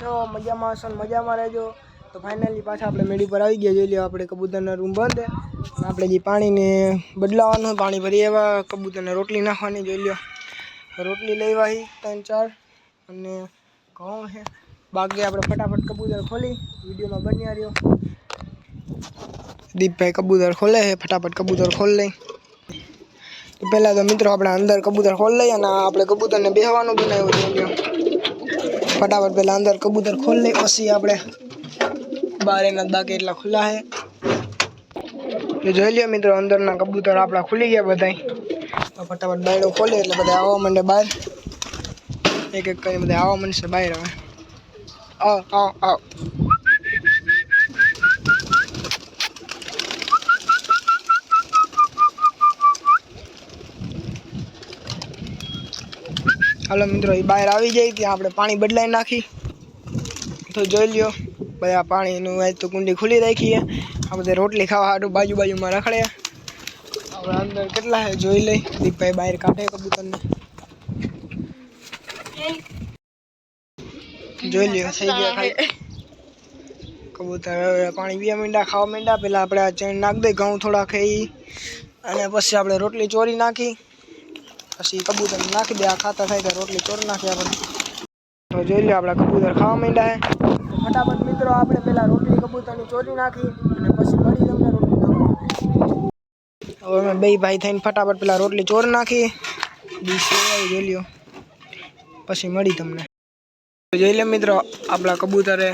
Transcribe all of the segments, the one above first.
તો મજા માસો મજા મારે જો તો ફાઇનલી પાછા આપણે મેડી પર આવી ગયા જોઈ લો આપણે કબૂતરનો રૂમ બંદે આપણે જે પાણી ને બદલાવાનું પાણી ભરી આવા કબૂતરને રોટલી નાખવાની જોઈ લો રોટલી લઈવા હી 3 4 અને ઘઉં છે બાકી આપણે फटाफट કબૂતર ખોલી વિડિયો માં બન્યા રહ્યો દીપભાઈ કબૂતર ખોલે છે फटाफट કબૂતર ખોલ લે તો પહેલા તો મિત્રો આપણે અંદર કબૂતર ખોલ લે અને આપણે કબૂતરને બેસાવાનું બનાવ્યું છે ફટાફટ બેલા અંદર કબૂતર ખોલ લે ઓસી આપણે બારે ના ડાકે એટલા ખુલા છે કે જોઈ લ્યો મિત્રો અંદર ના કબૂતર આપડા ખુલી ગયા બધાઈ ફટાફટ બાઈણો ખોલે એટલે બધા આવો મનડે બહાર એક એક કરીને મદે આવો મનસે બહાર આવ અ આવ આવ हेलो मित्रों ये बायर आ गई थी आपने पानी बदलाई नाखी तो જોઈ લ્યો ભાઈ આ પાણીનું આજ તો કુંડી ખુલી રાખી છે આપણે રોટલી ખાવા માટે बाजू बाजू માં રાખડે હવે અંદર કેટલા છે જોઈ લઈ થી ભાઈ બહાર કાઢે કબૂતરને જોઈ લ્યો થઈ ગયા ખાએ કબૂતરને પાણી બીયા મંડા ખાવા મંડા પહેલા આપણે આ ચણ નાખ દે ઘઉં થોડા કે અને પછી આપણે રોટલી ચોરી નાખી કસી કબૂતર નાખી દે આ ખાતા થાય રોટલી ચોરી નાખી આપણે તો જોઈ લે આપડા કબૂતર ખાવા માંડ્યા હે फटाफट મિત્રો આપણે પેલા રોટલી કબૂતરની ચોરી નાખી અને પછી મડી તમને રોટલી આપો હવે અમે બેય ભાઈ થઈને फटाफट પેલા રોટલી ચોર નાખી દીસે લઈ લો પછી મડી તમને તો જોઈ લે મિત્રો આપડા કબૂતરે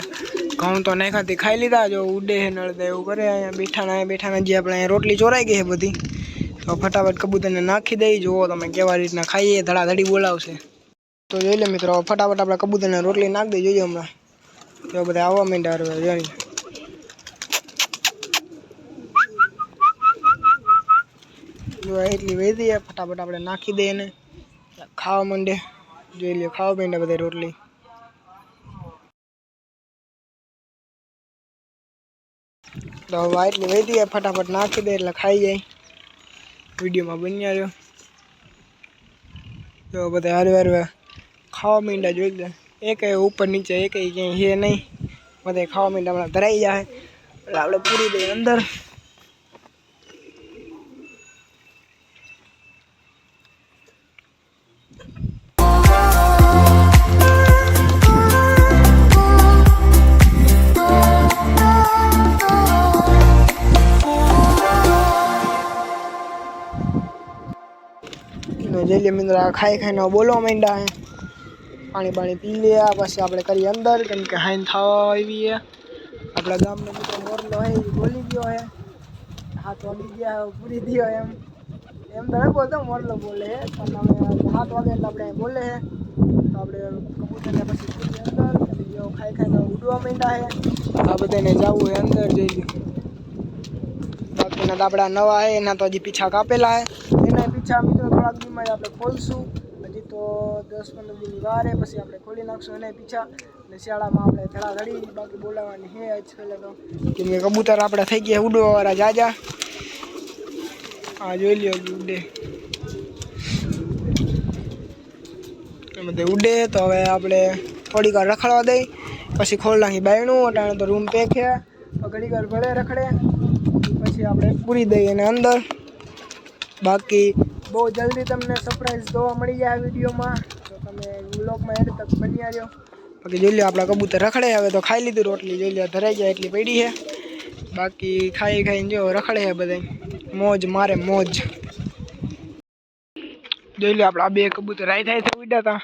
ઘાઉં તો નઈ ખાતી ખાઈ લીધા જો ઉડે છે નળ દે ઉપર એયા બેઠા ના બેઠા નાજી આપણે રોટલી ચોરાઈ ગઈ છે બધી તો ફટાફટ કબૂતરને નાખી દઈ જુઓ તમે કેવા રીતના ખાઈએ ધડાધડી બોલાવશે તો જોઈ લે મિત્રો ફટાફટ આપણે કબૂતરને રોટલી નાખી દઈ જોઈએ હમણાં તો બધા આવવા માંડ્યા હવે જોઈ એટલી વધી ફટાફટ આપણે નાખી દઈએ ને ખાવા માંડે જોઈ લે ખાવા માંડે બધા રોટલી તો હવે એટલી વધી ફટાફટ નાખી દે એટલે ખાઈ જાય વિડીયોમાં બની આવ્યો તો બધા હાર હારવા ખાવા મીંડા જોઈ લે એક ઉપર નીચે એક ક્યાંય હે નહીં બધા ખાવા મીંડા હમણાં ધરાઈ જાય એટલે આપણે પૂરી દઈએ અંદર જે મિંદરા ખાઈ ખાઈને બોલવા માંડ્યા હે પાણી પાણી પી લે પછી આપણે કરીએ અંદર કેમ કે હાઈન થવા આવી છે આપણા ગામનો મિત્રો મોરલો હે બોલી ગયો હે હાથ વાગી ગયા પૂરી ગયો એમ એમ તો બોલતો મોરલો બોલે હે પણ હવે હાથ વાગે એટલે આપણે બોલે હે તો આપણે કબૂતરને પછી પૂરી અંદર જેઓ ખાઈ ખાઈને ઉડવા માંડ્યા હે આ બધાને જવું હે અંદર જઈ ગયું બાકીના દાબડા નવા હે એના તો હજી પીછા કાપેલા હે એના પીછા આગલીમાં આપણે ખોલીશું અજી તો 10 15 ની નિવાર છે પછી આપણે ખોલી નાખશું અને પીછા લેશાળામાં આપણે થડા ધડી બાકી બોલાવાની છે એટલે તો કે મે કબૂતર આપડા થઈ ગયા ઉડોવારા જાજા આ જો લે ઉડે કેમે દે ઉડે તો હવે આપણે થોડીક રખાળવા દે પછી ખોલ લાગી બાયણો એટલે તો રૂમ પેખ્યા પગડીગર ભળે રખડે પછી આપણે પૂરી દઈએ ને અંદર બાકી બો જલ્દી તમે સરપ્રાઈઝ દોવા મળી ગયા વિડિયોમાં તો તમે વ્લોગમાં હેતક બન્યા રહ્યો કે જોઈ લો આપડા કબૂતર રખડે આવે તો ખાઈ લીધી રોટલી જોઈ લો ધરાઈ ગયા એટલી પડી છે બાકી ખાઈ ખાઈને જો રખડે હે બધે મોજ મારે મોજ જોઈ લો આપડા બે કબૂતર આઈ થાય તો ઉડ્યા તા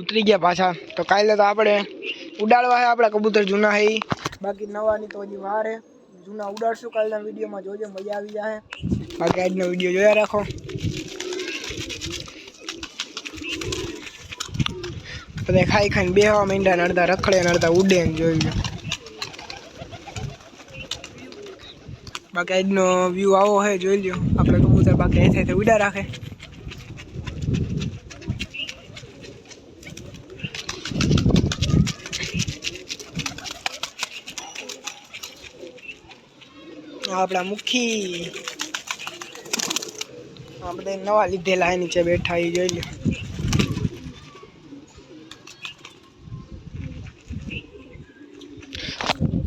ઉતરી ગયા પાછા તો કાલે તો આપણે ઉડાળવા હે આપડા કબૂતર જૂના હે બાકી નવા ની તો હજી વાર હે જૂના ઉડાડશું કાલના વિડીયોમાં જોજો મજા આવી જાય બાકી આજનો વિડીયો જોયા રાખો બધા ખાઈ ખાઈને બેહવા માંડ્યા અડધા રખડે ને અડધા ઉડે ને જોઈ લો બાકી આજનો વ્યૂ આવો હે જોઈ લો આપણે કબૂતર બાકી એ થાય ઉડા રાખે આપડા મુખી આપણે નવા લીધેલા હે નીચે બેઠા ઈ જોઈ લે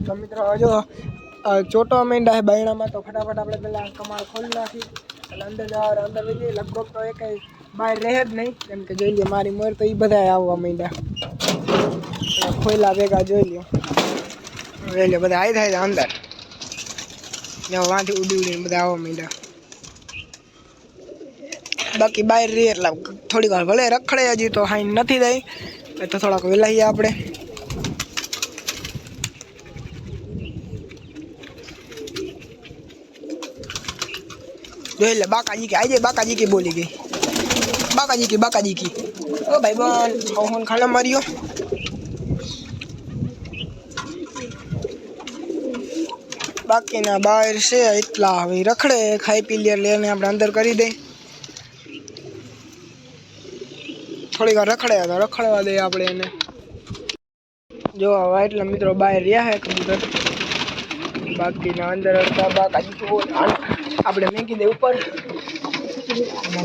તો મિત્રો આ જો છોટો મૈંડા હે બાયણામાં તો ફટાફટ આપણે પહેલા કમાર ખોલવા થી અંદર જાવ અંદર બેસી લકડો તો એકય બાય રહેબ નહીં કે જોઈ લે મારી મર તો ઈ બધાય આવવા મૈંડા કોઈ લાવેગા જોઈ લે લે બધા આઈ થાય અંદર ને વાંધી ઉડી ઉડીને બધા આવવા માંડ્યા બાકી બહાર રહીએ એટલે થોડીક વાર ભલે રખડે હજી તો હાઈ નથી થઈ તો થોડાક વેલાઈએ આપણે એટલે બાકાજી કે આજે બાકાજી કે બોલી ગઈ બાકાજી કે બાકાજી કી ઓ ભાઈ બન ખાના માર્યો બાકીના બહાર છે એટલા હવે રખડે ખાઈ પી લે લઈને આપણે અંદર કરી દઈ થોડીક વાર રખડે તો રખડવા દઈએ આપણે એને જો એટલા મિત્રો બહાર રહ્યા છે કબૂતર બાકીના અંદર બાકા ભાગ આપણે મેકી દે ઉપર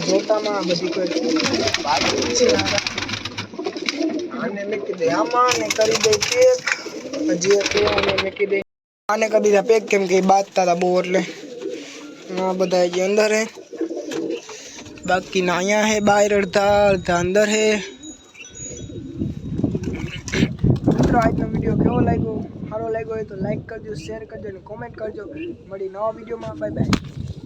જોતામાં બધી કોઈ છે આને મેકી દે આમાં ને કરી દે તે હજી અને દે આને કરી દીધા પેક કેમ કે બાજતા હતા બહુ એટલે આ બધા જે અંદર હે बाकी नाया है बाहर अर्धा अर्धा अंदर है મિત્રો આજનો વિડીયો કેવો લાગ્યો સારો લાગ્યો હોય તો લાઈક કરજો શેર કરજો અને કોમેન્ટ કરજો મળી નવા વિડીયોમાં બાય બાય